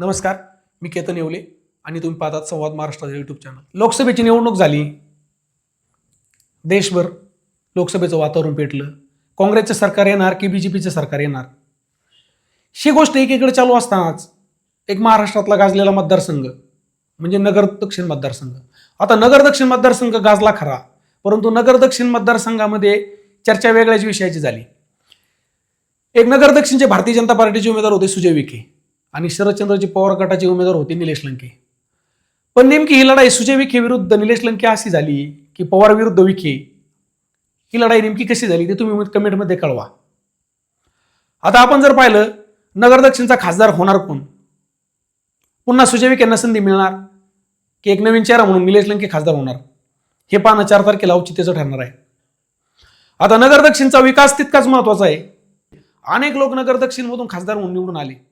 नमस्कार मी केतन येवले आणि तुम्ही पाहतात संवाद महाराष्ट्राचं यूट्यूब चॅनल लोकसभेची निवडणूक झाली. देशभर लोकसभेचं वातावरण पेटलं. काँग्रेसचं सरकार येणार की बी जे पीचं सरकार येणार? ही गोष्ट एकीकडे चालू असतानाच एक महाराष्ट्रातला गाजलेला मतदारसंघ म्हणजे नगर दक्षिण मतदारसंघ. आता नगर दक्षिण मतदारसंघ गाजला खरा परंतु नगर दक्षिण मतदारसंघामध्ये चर्चा वेगळ्याच विषयाची झाली. एक नगर दक्षिणचे भारतीय जनता पार्टीचे उमेदवार होते सुजय विखे. आणि शरदचंद्रजी पवार गटाचे उमेदवार होते निलेश लंके. पण नेमकी ही लढाई सुजय विखे विरुद्ध निलेश लंके अशी झाली की पवार विरुद्ध विखे? ही लढाई नेमकी कशी झाली ते तुम्ही कमेंटमध्ये कळवा. आता आपण जर पाहिलं नगर दक्षिणचा खासदार होणार कोण? पुन्हा सुजय विखेंना संधी मिळणार की एक नवीन चेहरा म्हणून निलेश लंके खासदार होणार? हे पाहणं चार तारखेला औचित्याचं ठरणार आहे. आता नगर दक्षिणचा विकास तितकाच महत्त्वाचा आहे. अनेक लोक नगर दक्षिणमधून खासदार म्हणून निवडून आले.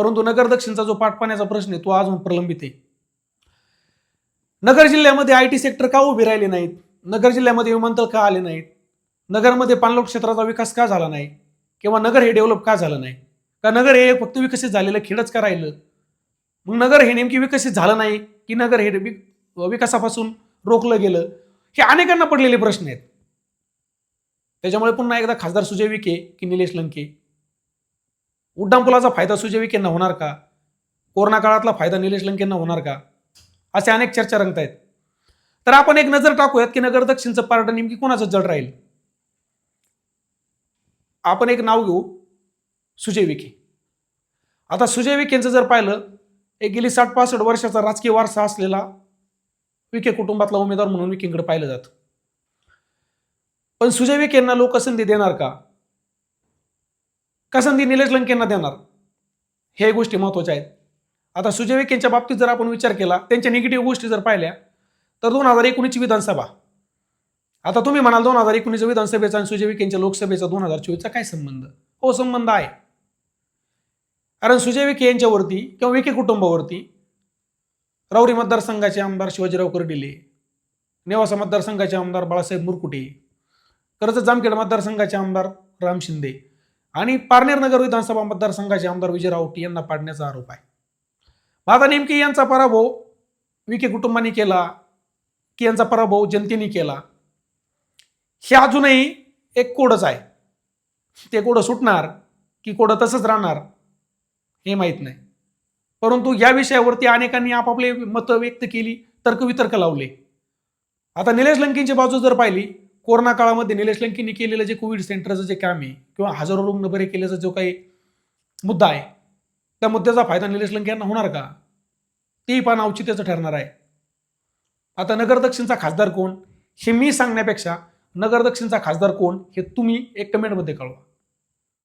परंतु नगर दक्षिणचा जो पाठपाण्याचा प्रश्न आहे तो अजून प्रलंबित आहे. नगर जिल्ह्यामध्ये आय टी सेक्टर का उभे राहिले नाहीत? नगर जिल्ह्यामध्ये विमानतळ का आले नाहीत? नगरमध्ये पाणलोट क्षेत्राचा विकास का झाला नाही? किंवा नगर हे डेव्हलप का झालं नाही? का नगर हे फक्त विकसित झालेलं खेडच का राहिलं? मग नगर हे नेमकी विकसित झालं नाही की नगर हे विकासापासून रोखलं गेलं? हे अनेकांना पडलेले प्रश्न आहेत. त्याच्यामुळे पुन्हा एकदा खासदार सुजय विखे की निलेश लंके उड्डाणपुलाचा फायदा सुजय विखेंना होणार का? कोरोना काळातला फायदा निलेश लंकेंना होणार का? असे अनेक चर्चा रंगत आहेत तर आपण एक नजर टाकूयात की नगर दक्षिणचं पार्ट नेमकी कोणाचं जड राहील? आपण एक नाव घेऊ. सुजय विखे आता सुजय विखेंचं जर पाहिलं एक गेली साठ पासष्ट वर्षाचा राजकीय वारसा असलेला विखे कुटुंबातला उमेदवार म्हणून विखेंकडे पाहिलं जातं. पण सुजय विखेंना लोक संधी देणार का? का संधी निलेश लंकेंना देणार? हे गोष्टी महत्त्वाच्या आहेत. आता सुजय विखेंच्या बाबतीत जर आपण विचार केला त्यांच्या निगेटिव्ह गोष्टी जर पाहिल्या तर दोन हजार एकोणीसची विधानसभा. आता तुम्ही म्हणाल दोन हजार एकोणीसच्या विधानसभेचा आणि सुजय विखेंच्या लोकसभेचा दोन हजार चोवीसचा काय संबंध? हो संबंध आहे. कारण सुजय विखे यांच्यावरती किंवा विखे कुटुंबावरती राऊरी मतदारसंघाचे आमदार शिवाजीराव कर्डिले नेवासा मतदारसंघाचे आमदार बाळासाहेब मुरकुटे कर्ज जामखेड मतदारसंघाचे आमदार राम शिंदे आणि पारनेर नगर विधानसभा मतदारसंघाचे आमदार विजय राऊत यांना पाडण्याचा आरोप आहे. आता नेमकी यांचा पराभव विखे कुटुंबाने केला की यांचा पराभव जनतेने केला हे अजूनही एक कोडच आहे. ते कोडं सुटणार की कोडं तसंच राहणार हे माहीत नाही. परंतु या विषयावरती अनेकांनी आपापले मतं व्यक्त केली तर्कवितर्क लावले. आता निलेश लंकेंची बाजू जर पाहिली कोरोना काळामध्ये निलेश लंकींनी केलेलं जे कोविड सेंटरचं जे काम आहे किंवा हजारो रुग्ण बरे केल्याचा जो काही मुद्दा आहे त्या मुद्द्याचा फायदा निलेश लंके यांना होणार का? तेही पान औचित्याचं ठरणार आहे. आता नगर दक्षिणचा खासदार कोण? हे मी सांगण्यापेक्षा नगर दक्षिणचा खासदार कोण हे तुम्ही एक कमेंटमध्ये कळवा.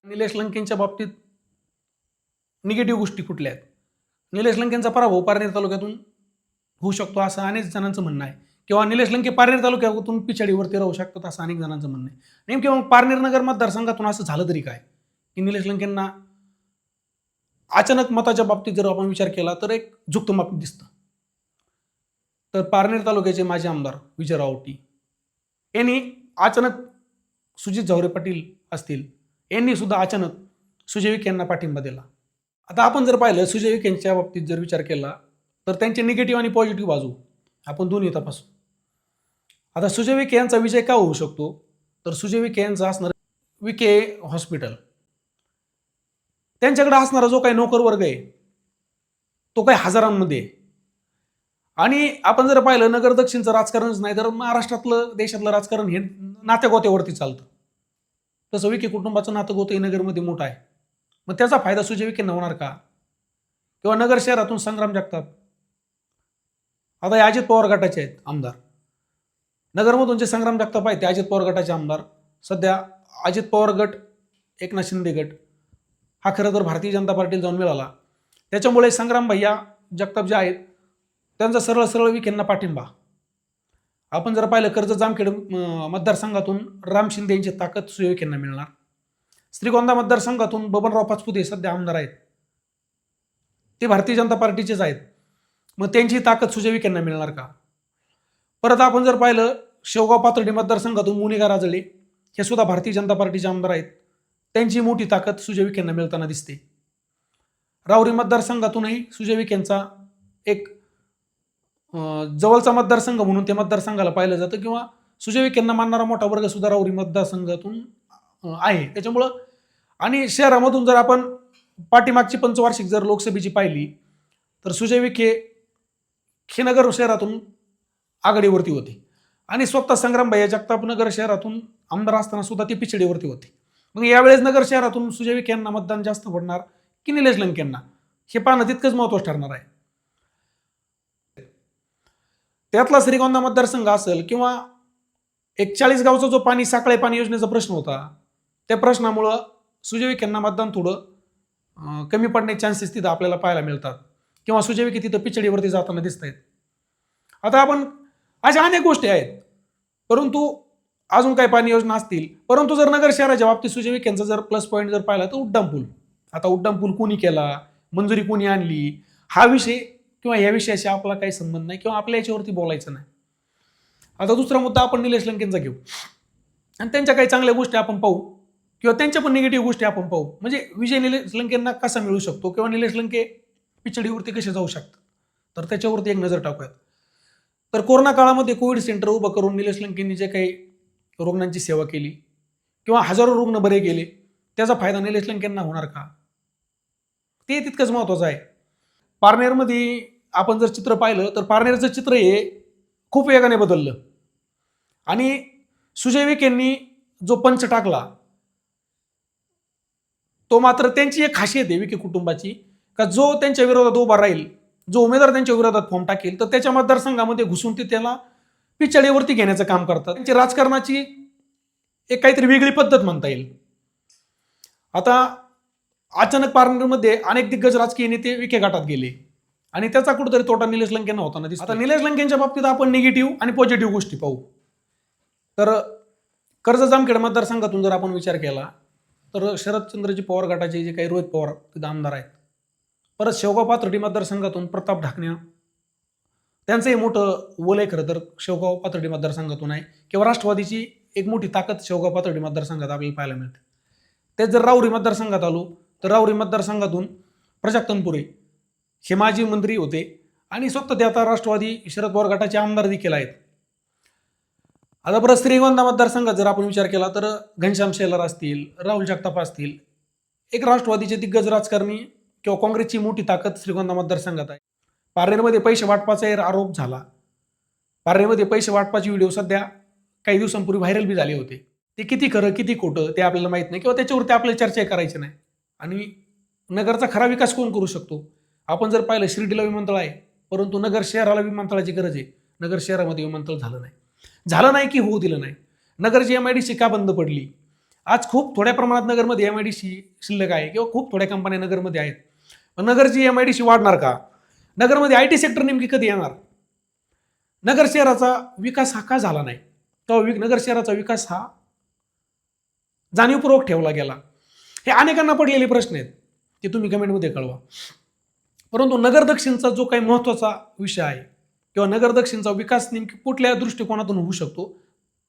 निलेश लंकेंच्या बाबतीत निगेटिव्ह गोष्टी कुठल्या आहेत? निलेश लंकेंचा पराभव पारनेर तालुक्यातून होऊ शकतो असं अनेक जणांचं म्हणणं आहे. किंवा निलेश लंके पारनेर तालुक्यातून पिछाडीवरती राहू शकतात असं अनेक जणांचं म्हणणं आहे. नेमके मग पारनेर नगर मतदारसंघातून असं झालं तरी काय? की निलेश लंकेंना अचानक मताच्या बाबतीत जर आपण विचार केला तर एक झुक्त माप दिसतं. तर पारनेर तालुक्याचे माजी आमदार विजय रावटी यांनी अचानक सुजित जावरे पाटील असतील यांनी सुद्धा अचानक सुजय विखे यांना पाठिंबा दिला. आता आपण जर पाहिलं सुजय विखेंच्या बाबतीत जर विचार केला तर त्यांचे निगेटिव्ह आणि पॉझिटिव्ह बाजू आपण दोन्ही तपासू. आता सुजय विखे यांचा विजय का होऊ शकतो? तर सुजय विखे यांचा असणार विखे हॉस्पिटल. त्यांच्याकडे असणारा जो काही नोकर वर्ग आहे तो काही हजारांमध्ये आहे. आणि आपण जर पाहिलं नगर दक्षिणचं राजकारणच नाही तर महाराष्ट्रातलं देशातलं राजकारण हे नात्यागोत्यावरती चालतं. तसं विखे कुटुंबाचं नातं नगरमध्ये मोठं आहे. मग त्याचा फायदा सुजय विखेंना होणार का? किंवा नगर शहरातून संग्राम जगतात? आता हे अजित पवार गटाचे आहेत आमदार. नगरमधूनचे संग्राम जगताप आहेत ते अजित पवार गटाचे आमदार. सध्या अजित पवार गट एकनाथ शिंदे गट. हा खरं तर भारतीय जनता पार्टीला जाऊन मिळाला. त्याच्यामुळे संग्राम भैया जगताप जे आहेत त्यांचा सरळ सरळ विखेंना पाठिंबा. आपण जर पाहिलं कर्ज जामखेड मतदारसंघातून राम शिंदे यांची ताकद सुजय मिळणार. श्रीगोंदा मतदारसंघातून बबनराव पाचपुते सध्या आमदार आहेत. ते भारतीय जनता पार्टीचेच आहेत. मग त्यांची ताकद सुजय विखेंना मिळणार का? परत आपण जर पाहिलं शेवगाव पाथर्डी मतदारसंघातून मुनिका राजळे हे सुद्धा भारतीय जनता पार्टीचे आमदार आहेत. त्यांची मोठी ताकद सुजय विखेंना मिळताना दिसते. राऊरी मतदारसंघातूनही सुजय विखेंचा एक जवळचा मतदारसंघ म्हणून त्या मतदारसंघाला पाहिलं जातं किंवा सुजय विखेंना मानणारा मोठा वर्ग सुद्धा राऊरी मतदारसंघातून आहे. त्याच्यामुळं आणि शहरामधून जर आपण पाठीमागची पंचवार्षिक जर लोकसभेची पाहिली तर सुजय विखे खेनगर शहरातून आघाडीवरती होते. आणि स्वतः संग्रामभाई जगताप नगर शहरातून आमदार असताना सुद्धा ते पिछडीवरती होते. मग यावेळेस नगर शहरातून सुजय विखे यांना मतदान जास्त पडणार की निलेश लंक यांना? हे पाहणं तितकंच महत्वाचं ठरणार आहे. त्यातला श्रीगोंदा मतदारसंघ असेल किंवा एक चाळीस गावचा जो पाणी साखळे पाणी योजनेचा प्रश्न होता त्या प्रश्नामुळं सुजय विखे यांना मतदान थोडं कमी पडण्याचे चान्सेस तिथं आपल्याला पाहायला मिळतात. किंवा सुजय विखे तिथं पिछडीवरती जाताना दिसत आहेत आता आपण अशा अनेक गोष्टी आहेत. परंतु अजून काही पाणी योजना असतील. परंतु जर नगर शहराच्या बाबतीत सुजय विखेंचा जर प्लस पॉईंट जर पाहिला तर उड्डाण पूल. आता उड्डाण पूल कोणी केला? मंजुरी कोणी आणली? हा विषय किंवा या विषयाशी आपला काही संबंध नाही किंवा आपल्या याच्यावरती बोलायचं नाही. आता दुसरा मुद्दा आपण निलेश लंकेंचा घेऊ. आणि त्यांच्या काही चांगल्या गोष्टी आपण पाहू किंवा त्यांच्या पण निगेटिव्ह गोष्टी आपण पाहू. म्हणजे विजय निलेश लंकेंना कसा मिळू शकतो? किंवा निलेश लंके पिचडीवरती कसे जाऊ शकतात? तर त्याच्यावरती एक नजर टाकूयात. तर कोरोना काळामध्ये कोविड सेंटर उभं करून निलेश लंकेंनी जे काही रुग्णांची सेवा केली किंवा हजारो रुग्ण बरे गेले त्याचा फायदा निलेश लंकेंना होणार का? ते तितकंच महत्वाचं आहे. पारनेरमध्ये आपण जर चित्र पाहिलं तर पारनेरचं चित्र हे खूप वेगाने बदललं. आणि सुजय विखेंनी जो पंच टाकला तो मात्र त्यांची एक खासियत आहे विखे कुटुंबाची का जो त्यांच्या विरोधात उभा राहील जो उमेदवार त्यांच्या विरोधात फॉर्म टाकेल तर त्याच्या मतदारसंघामध्ये घुसून ते त्याला पिचडीवरती घेण्याचं काम करतात. त्यांची राजकारणाची एक काहीतरी वेगळी पद्धत म्हणता येईल. आता अचानक पारनेरमध्ये अनेक दिग्गज राजकीय नेते विखे घाटात गेले. आणि त्याचा कुठेतरी तोटा निलेश लंकेंना होताना दिसतो आता निलेश लंकेंच्या बाबतीत आपण निगेटिव्ह आणि पॉझिटिव्ह गोष्टी पाहू. तर कर्ज जामखेड मतदारसंघातून जर आपण विचार केला तर शरदचंद्रजी पवार गटाचे जे काही रोहित पवार आमदार आहेत. परत शेवगाव पाथर्डी मतदारसंघातून प्रताप ढाकण्या त्यांचंही मोठं वलय खरं तर शेवगाव पाथर्डी मतदारसंघातून आहे. किंवा राष्ट्रवादीची एक मोठी ताकद शेवगाव पाथर्डी मतदारसंघात आपल्याला पाहायला मिळते. तेच जर राऊरी मतदारसंघात आलो तर राऊरी मतदारसंघातून प्रजाक तनपुरे हे माजी मंत्री होते. आणि स्वतः ते आता राष्ट्रवादी शरद पवार गटाचे आमदार देखील आहेत. आता परत श्रीगोंदा मतदारसंघात जर आपण विचार केला तर घनश्याम शेलार असतील राहुल जगताप असतील एक राष्ट्रवादीचे दिग्गज राजकारणी किंवा काँग्रेसची मोठी ताकद श्रीगोंदा मतदारसंघात आहे. पारनेरमध्ये पैसे वाटपाचा आरोप झाला. पारनेरमध्ये पैसे वाटपाचे व्हिडिओ सध्या काही दिवसांपूर्वी व्हायरल बी झाले होते. ते किती खरं किती खोटं ते आपल्याला माहीत नाही किंवा त्याच्यावरती आपल्याला चर्चा करायची नाही. आणि नगरचा खरा विकास कोण करू शकतो? आपण जर पाहिलं शिर्डीला विमानतळ आहे परंतु नगर शहराला विमानतळाची गरज आहे. नगर शहरामध्ये विमानतळ झालं नाही. झालं नाही की होऊ दिलं नाही. नगरची एम आय डी सी का बंद पडली? आज खूप थोड्या प्रमाणात नगरमध्ये एम आय डी सी शिल्लक आहे किंवा खूप थोड्या कंपन्या नगरमध्ये आहेत. नगरची एम आय डी सी वाढणार का? नगरमध्ये आय टी सेक्टर नेमकी कधी येणार? नगर शहराचा विकास हा का झाला नाही? तो विक नगर शहराचा विकास हा जाणीवपूर्वक ठेवला गेला. हे अनेकांना पडलेले प्रश्न आहेत ते तुम्ही कमेंटमध्ये कळवा. परंतु नगर दक्षिणचा जो काही महत्त्वाचा विषय आहे किंवा नगर दक्षिणचा विकास नेमकी कुठल्या दृष्टिकोनातून होऊ शकतो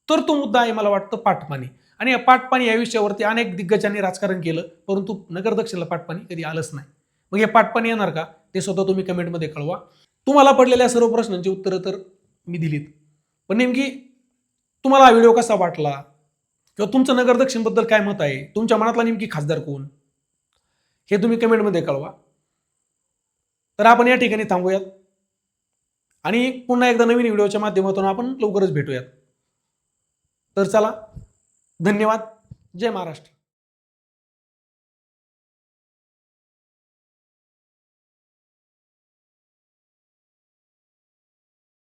तर तो मुद्दा आहे मला वाटतं पाठपाणी आणि या पाठपाणी या विषयावरती अनेक दिग्गजांनी राजकारण केलं परंतु नगर दक्षिणला पाठपाणी कधी आलंच नाही. मग हे पाठपण येणार का? ते स्वतः तुम्ही कमेंटमध्ये कळवा. तुम्हाला पडलेल्या सर्व प्रश्नांची उत्तरं तर मी दिलीत. पण नेमकी तुम्हाला हा व्हिडिओ कसा वाटला? किंवा तुमचं नगर दक्षिणबद्दल काय मत आहे? तुमच्या मनातला नेमकी खासदार कोण? हे तुम्ही कमेंटमध्ये कळवा. तर आपण या ठिकाणी थांबूयात. आणि पुन्हा एकदा नवीन व्हिडिओच्या माध्यमातून आपण लवकरच भेटूयात. तर चला धन्यवाद. जय महाराष्ट्र.